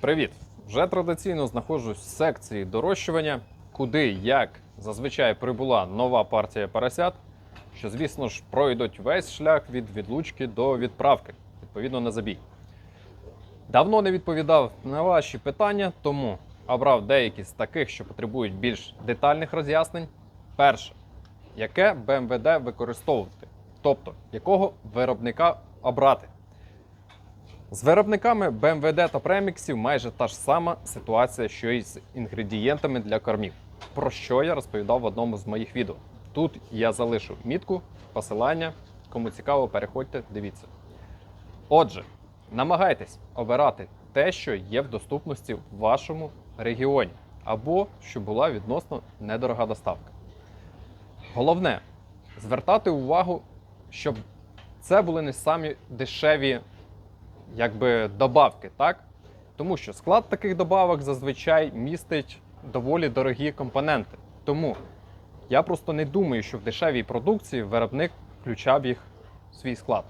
Привіт! Вже традиційно знаходжусь в секції дорощування, куди, як зазвичай прибула нова партія поросят, що, звісно ж, пройдуть весь шлях від відлучки до відправки, відповідно на забій. Давно не відповідав на ваші питання, тому обрав деякі з таких, що потребують більш детальних роз'яснень. Перше, яке БМВД використовувати, тобто якого виробника обрати. З виробниками БМВД та преміксів майже та ж сама ситуація, що і з інгредієнтами для кормів, про що я розповідав в одному з моїх відео. Тут я залишу мітку, посилання. Кому цікаво, переходьте, дивіться. Отже, намагайтесь обирати те, що є в доступності в вашому регіоні, або що була відносно недорога доставка. Головне звертати увагу, щоб це були не самі дешеві якби добавки, так? Тому що склад таких добавок зазвичай містить доволі дорогі компоненти. Тому я просто не думаю, що в дешевій продукції виробник включав їх в свій склад.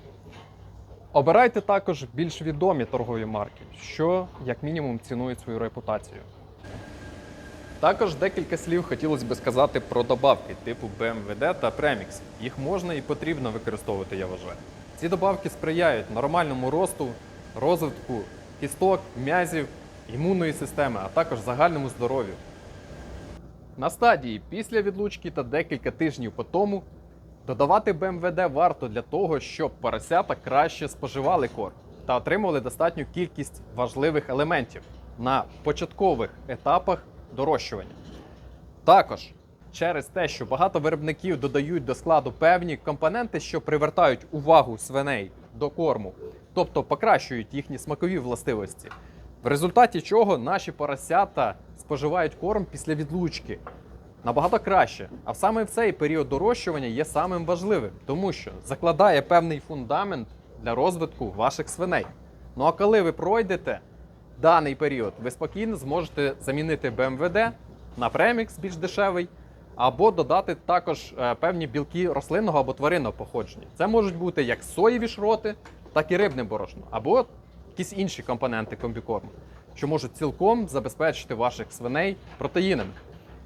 Обирайте також більш відомі торгові марки, що як мінімум цінують свою репутацію. Також декілька слів хотілося би сказати про добавки типу BMWD та Premix. Їх можна і потрібно використовувати, я вважаю. Ці добавки сприяють нормальному росту, розвитку кісток, м'язів, імунної системи, а також загальному здоров'ю. На стадії після відлучки та декілька тижнів по тому додавати БМВД варто для того, щоб поросята краще споживали корм та отримували достатню кількість важливих елементів на початкових етапах дорощування. Також через те, що багато виробників додають до складу певні компоненти, що привертають увагу свиней до корму, тобто покращують їхні смакові властивості. В результаті чого наші поросята споживають корм після відлучки набагато краще. А саме в цей період дорощування є самим важливим, тому що закладає певний фундамент для розвитку ваших свиней. Ну а коли ви пройдете даний період, ви спокійно зможете замінити БМВД на премікс більш дешевий, або додати також е, певні білки рослинного або тваринного походження. Це можуть бути як соєві шроти, так і рибне борошно, або якісь інші компоненти комбікорму, що можуть цілком забезпечити ваших свиней протеїнами.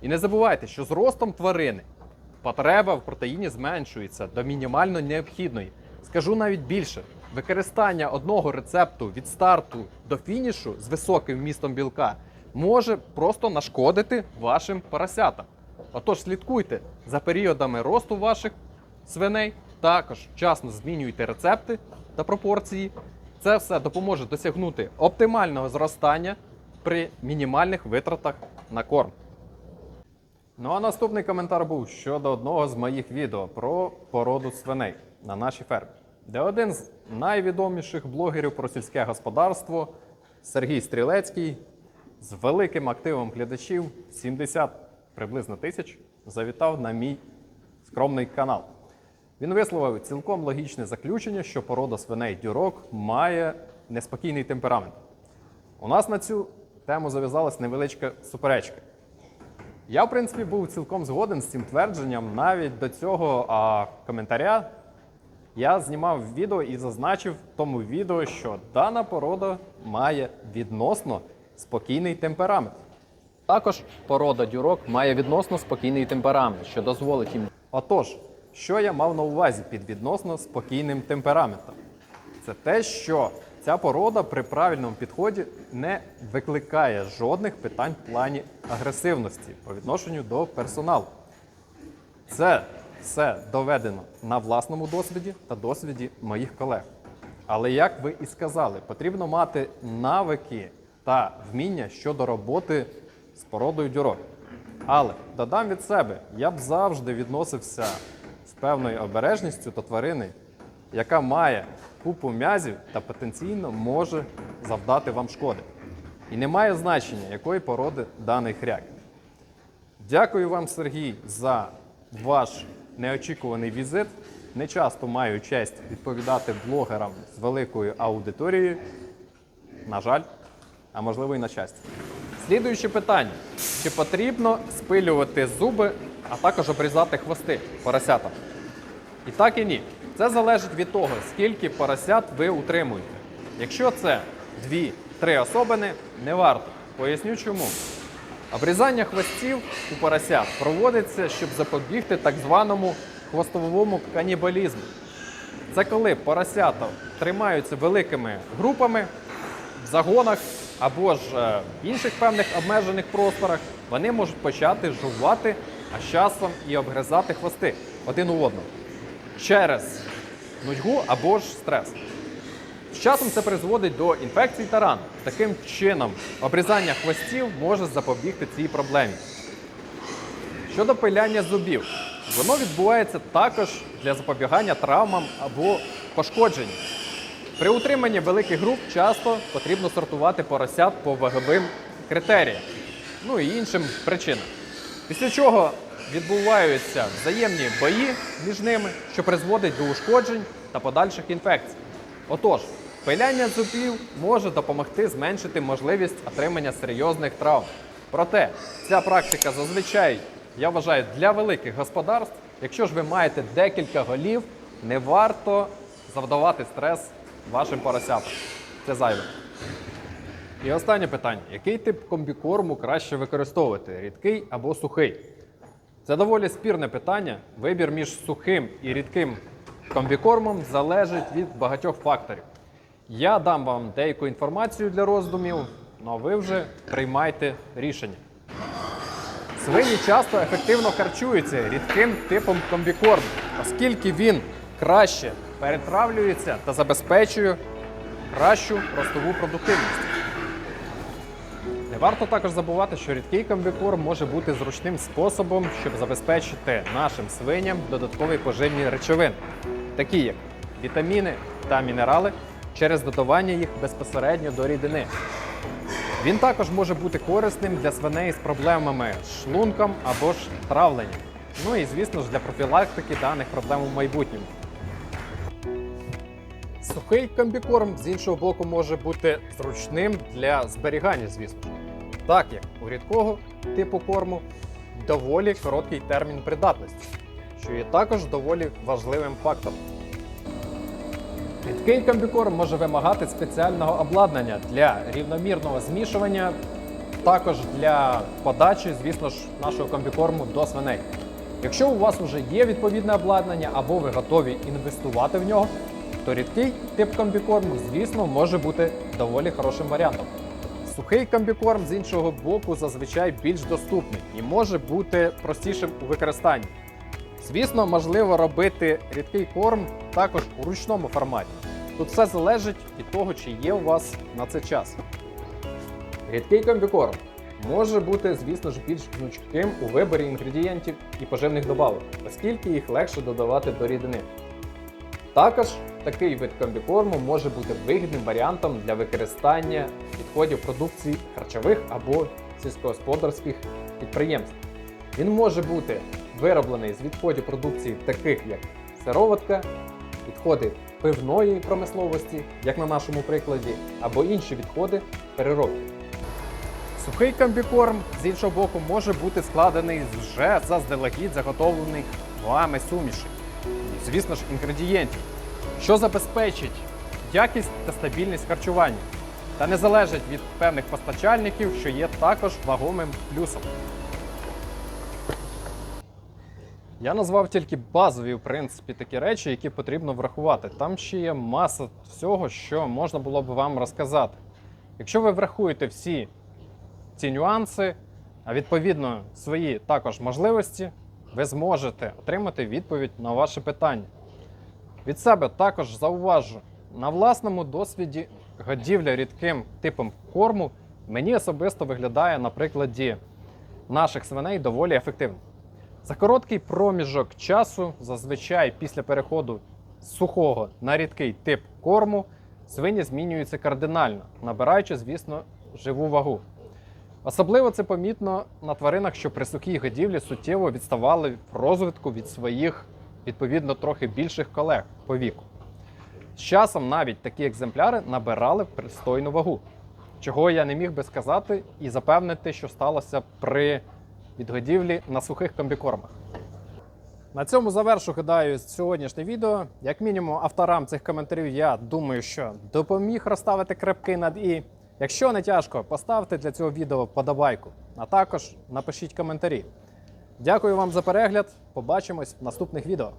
І не забувайте, що з ростом тварини потреба в протеїні зменшується до мінімально необхідної. Скажу навіть більше: використання одного рецепту від старту до фінішу з високим вмістом білка може просто нашкодити вашим поросятам. Отож, слідкуйте за періодами росту ваших свиней, також вчасно змінюйте рецепти та пропорції. Це все допоможе досягнути оптимального зростання при мінімальних витратах на корм. Ну а наступний коментар був щодо одного з моїх відео про породу свиней на нашій фермі, де один з найвідоміших блогерів про сільське господарство Сергій Стрілецький з великим активом глядачів 70 приблизно тисяч завітав на мій скромний канал. Він висловив цілком логічне заключення, що порода свиней дюрок має неспокійний темперамент. У нас на цю тему зав'язалась невеличка суперечка. Я, в принципі, був цілком згоден з цим твердженням. Навіть до цього а, коментаря я знімав відео і зазначив в тому відео, що дана порода має відносно спокійний темперамент. Також порода дюрок має відносно спокійний темперамент, що дозволить їм. Отож, що я мав на увазі під відносно спокійним темпераментом? Це те, що ця порода при правильному підході не викликає жодних питань в плані агресивності по відношенню до персоналу. Це все доведено на власному досвіді та досвіді моїх колег. Але як ви і сказали, потрібно мати навики та вміння щодо роботи з породою дюрок. Але додам від себе, я б завжди відносився з певною обережністю до тварини, яка має купу м'язів та потенційно може завдати вам шкоди. І не має значення, якої породи даний хряк. Дякую вам, Сергій, за ваш неочікуваний візит. Не часто маю честь відповідати блогерам з великою аудиторією. На жаль, а можливо і на щастя. Слідуюче питання: чи потрібно спилювати зуби, а також обрізати хвости поросятам? І так і ні. Це залежить від того, скільки поросят ви утримуєте. Якщо це 2 три особини не варто. Поясню чому. Обрізання хвостів у поросят проводиться, щоб запобігти так званому хвостовому канібалізму. Це коли поросята тримаються великими групами в загонах або ж е, в інших певних обмежених просторах, вони можуть почати жувати, а з часом і обгризати хвости один у одного через нудьгу або ж стрес. З часом це призводить до інфекцій та ран. Таким чином, обрізання хвостів може запобігти цій проблемі. Щодо пиляння зубів, воно відбувається також для запобігання травмам або пошкоджень. При утриманні великих груп часто потрібно сортувати поросят по ваговим критеріям, ну і іншим причинам. Після чого відбуваються взаємні бої між ними, що призводить до ушкоджень та подальших інфекцій. Отож, пиляння зубів може допомогти зменшити можливість отримання серйозних травм. Проте ця практика зазвичай, я вважаю, для великих господарств. Якщо ж ви маєте декілька голів, не варто завдавати стрес вашим поросятам. Це зайве. І останнє питання: який тип комбікорму краще використовувати рідкий або сухий? Це доволі спірне питання. Вибір між сухим і рідким комбікормом залежить від багатьох факторів. Я дам вам деяку інформацію для роздумів, ну а ви вже приймайте рішення. Свині часто ефективно харчуються рідким типом комбікорму, оскільки він краще перетравлюється та забезпечує кращу ростову продуктивність. Не варто також забувати, що рідкий комбікорм може бути зручним способом, щоб забезпечити нашим свиням додаткові поживні речовини, такі як вітаміни та мінерали, через додавання їх безпосередньо до рідини. Він також може бути корисним для свиней з проблемами з шлунком або ж травленням. Ну і звісно ж для профілактики даних проблем у майбутньому. Сухий комбікорм з іншого боку може бути зручним для зберігання, звісно. Так як у рідкого типу корму доволі короткий термін придатності, що є також доволі важливим фактором. Рідкий комбікорм може вимагати спеціального обладнання для рівномірного змішування, також для подачі, звісно ж, нашого комбікорму до свиней. Якщо у вас вже є відповідне обладнання або ви готові інвестувати в нього, то рідкий тип комбікорму, звісно, може бути доволі хорошим варіантом. Сухий комбікорм з іншого боку зазвичай більш доступний і може бути простішим у використанні. Звісно, можливо робити рідкий корм також у ручному форматі. Тут все залежить від того, чи є у вас на це час. Рідкий комбікорм може бути, звісно ж, більш гнучким у виборі інгредієнтів і поживних добавок, оскільки їх легше додавати до рідини. Також такий вид комбікорму може бути вигідним варіантом для використання відходів продукції харчових або сільськогосподарських підприємств. Він може бути вироблений з відходів продукції, таких як сироватка, відходи пивної промисловості, як на нашому прикладі, або інші відходи переробки. Сухий комбікорм з іншого боку може бути складений з вже заздалегідь заготовлених вами сумішей, звісно ж, інгредієнтів, що забезпечить якість та стабільність харчування, та не залежить від певних постачальників, що є також вагомим плюсом. Я назвав тільки базові, в принципі, такі речі, які потрібно врахувати. Там ще є маса всього, що можна було б вам розказати. Якщо ви врахуєте всі ці нюанси, а відповідно свої також можливості, ви зможете отримати відповідь на ваше питання. Від себе також зауважу, на власному досвіді годівля рідким типом корму мені особисто виглядає на прикладі наших свиней доволі ефективно. За короткий проміжок часу, зазвичай після переходу з сухого на рідкий тип корму, свині змінюються кардинально, набираючи, звісно, живу вагу. Особливо це помітно на тваринах, що при сухій годівлі суттєво відставали в розвитку від своїх, відповідно, трохи більших колег по віку. З часом навіть такі екземпляри набирали пристойну вагу, чого я не міг би сказати і запевнити, що сталося при відгодівлі на сухих комбікормах. На цьому завершу гадаю сьогоднішнє відео. Як мінімум, авторам цих коментарів я думаю, що допоміг розставити крапки над і. Якщо не тяжко, поставте для цього відео вподобайку, а також напишіть коментарі. Дякую вам за перегляд. Побачимось в наступних відео.